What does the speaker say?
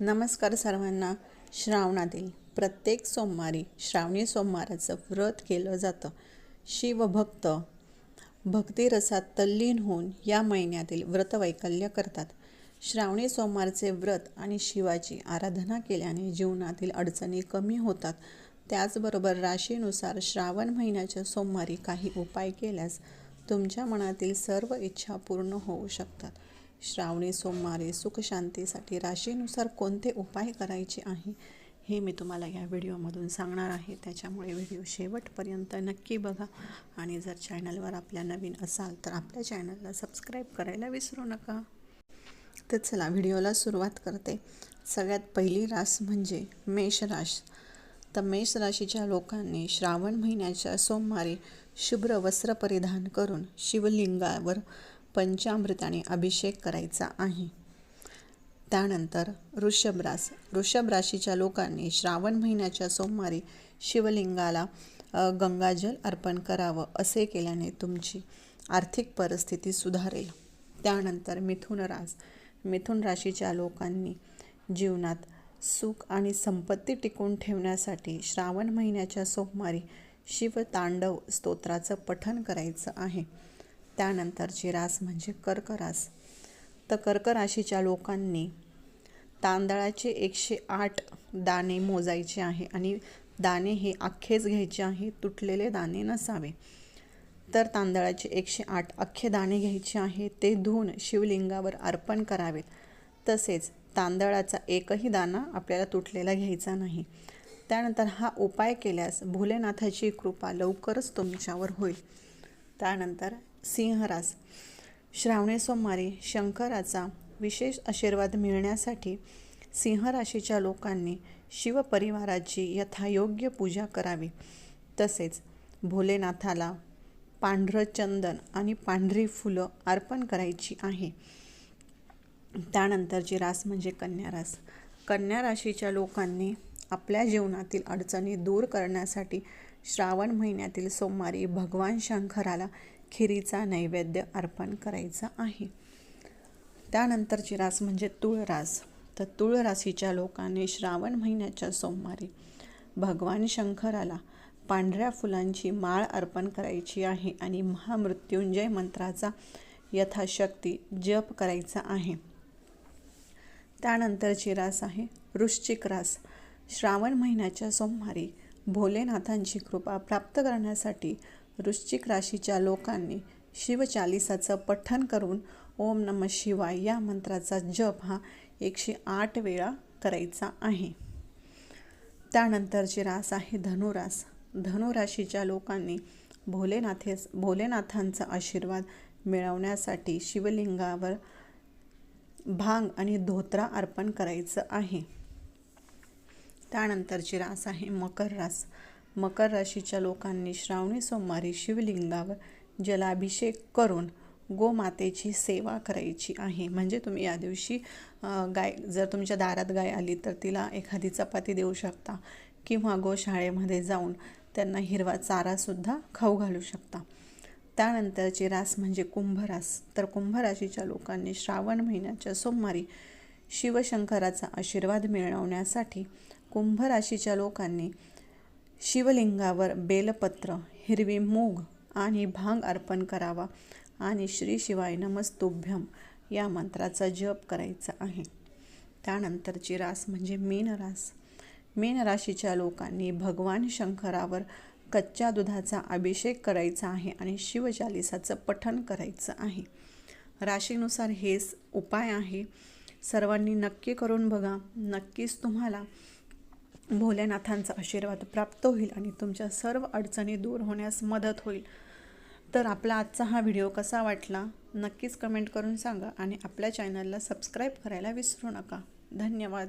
नमस्कार सर्वांना. श्रावणातील प्रत्येक सोमवारी श्रावणी सोमवाराचं व्रत केलं जातं. शिवभक्त भक्तिरसात तल्लीन होऊन या महिन्यातील व्रतवैकल्य करतात. श्रावणी सोमवारचे व्रत आणि शिवाची आराधना केल्याने जीवनातील अडचणी कमी होतात. त्याचबरोबर राशीनुसार श्रावण महिन्याच्या सोमवारी काही उपाय केल्यास तुमच्या मनातील सर्व इच्छा पूर्ण होऊ शकतात. श्रावणी सोमवारी सुखशांतीसाठी राशीनुसार कोणते उपाय करायचे आहे हे मी तुम्हाला या व्हिडिओमधून सांगणार आहे. त्याच्यामुळे व्हिडिओ शेवटपर्यंत नक्की बघा. आणि जर चॅनलवर आपल्या नवीन असाल तर आपल्या चॅनलला सबस्क्राईब करायला विसरू नका. तर चला व्हिडिओला सुरुवात करते. सगळ्यात पहिली रास म्हणजे मेष राश तर मेष राशीच्या लोकांनी श्रावण महिन्याच्या सोमवारी शुभ्र वस्त्र परिधान करून शिवलिंगावर पंचामृताने अभिषेक करायचा आहे. त्यानंतर वृषभरास वृषभ राशीच्या लोकांनी श्रावण महिन्याच्या सोमवारी शिवलिंगाला गंगाजल अर्पण करावं असे केल्याने तुमची आर्थिक परिस्थिती सुधारेल. त्यानंतर मिथुन रास मिथुन राशीच्या लोकांनी जीवनात सुख आणि संपत्ती टिकून ठेवण्यासाठी श्रावण महिन्याच्या सोमवारी शिवतांडव स्तोत्राचं पठण करायचं आहे. त्यानंतरची रास म्हणजे कर्क रास तर कर्क राशीच्या लोकांनी तांदळाचे एकशे आठ दाणे मोजायचे आहे आणि दाणे हे अख्खेच घ्यायचे आहे तुटलेले दाणे नसावे. तर तांदळाचे एकशे आठ अख्खे दाणे घ्यायचे आहे ते धुवून शिवलिंगावर अर्पण करावेत. तसेच तांदळाचा एकही दाणा आपल्याला तुटलेला घ्यायचा नाही. त्यानंतर हा उपाय केल्यास भोलेनाथाची कृपा लवकरच तुमच्यावर होईल. त्यानंतर सिंहरास श्रावणे सोमवारी शंकराचा विशेष आशीर्वाद मिळण्यासाठी सिंहराशीच्या लोकांनी शिवपरिवाराची यथायोग्य पूजा करावी. तसेच भोलेनाथाला पांढरं चंदन आणि पांढरी फुलं अर्पण करायची आहे. त्यानंतरची रास म्हणजे कन्या रास कन्या राशीच्या लोकांनी आपल्या जीवनातील अडचणी दूर करण्यासाठी श्रावण महिन्यातील सोमवारी भगवान शंकराला खिरीचा नैवेद्य अर्पण करायचा आहे. त्यानंतरची रास म्हणजे तुळरास. तर तुळ राशीच्या लोकांनी श्रावण महिन्याच्या सोमवारी भगवान शंकराला पांढऱ्या फुलांची माळ अर्पण करायची आहे आणि महामृत्युंजय मंत्राचा यथाशक्ती जप करायचा आहे. त्यानंतरची रास आहे वृश्चिक रास. श्रावण महिन्याच्या सोमवारी भोलेनाथांची कृपा प्राप्त करण्यासाठी वृश्चिक राशीच्या लोकांनी शिवचालिसाचं पठण करून ओम नम शिवाय या मंत्राचा जप हा एकशे आठ वेळा करायचा आहे. त्यानंतरची रास आहे धनुरास धनुराशीच्या लोकांनी भोलेनाथेस भोलेनाथांचा आशीर्वाद मिळवण्यासाठी शिवलिंगावर भांग आणि धोत्रा अर्पण करायचं आहे. त्यानंतरची रास आहे मकर रास मकर राशीच्या लोकांनी श्रावणी सोमवारी शिवलिंगावर जलाभिषेक करून गोमातेची सेवा करायची आहे. म्हणजे तुम्ही या दिवशी गाय जर तुमच्या दारात गाय आली तर तिला एखादी चपाती देऊ शकता किंवा गोशाळेमध्ये जाऊन त्यांना हिरवा चारासुद्धा खाऊ घालू शकता. त्यानंतरची रास म्हणजे कुंभरास तर कुंभराशीच्या लोकांनी श्रावण महिन्याच्या सोमवारी शिवशंकराचा आशीर्वाद मिळवण्यासाठी कुंभ राशीच्या लोकांनी शिवलिंगावर बेलपत्र हिरवी मूग आणि भांग अर्पण करावा आणि श्री शिवाय नमस्तुभ्यम या मंत्राचा जप करायचा आहे. त्यानंतरची रास म्हणजे मीन रास. मीन राशीच्या लोकांनी भगवान शंकरावर कच्च्या दुधाचा अभिषेक करायचा आहे आणि शिवचालिसाचं पठण करायचं आहे. राशीनुसार हेच उपाय आहे. सर्वांनी नक्की करून बघा. नक्कीच तुम्हाला भोलेनाथांचा आशीर्वाद प्राप्त होईल आणि तुमच्या सर्व अडचणी दूर होण्यास मदत होईल. तर आपला आजचा हा व्हिडिओ कसा वाटला नक्कीच कमेंट करून सांगा आणि आपल्या चॅनलला सबस्क्राईब करायला विसरू नका. धन्यवाद.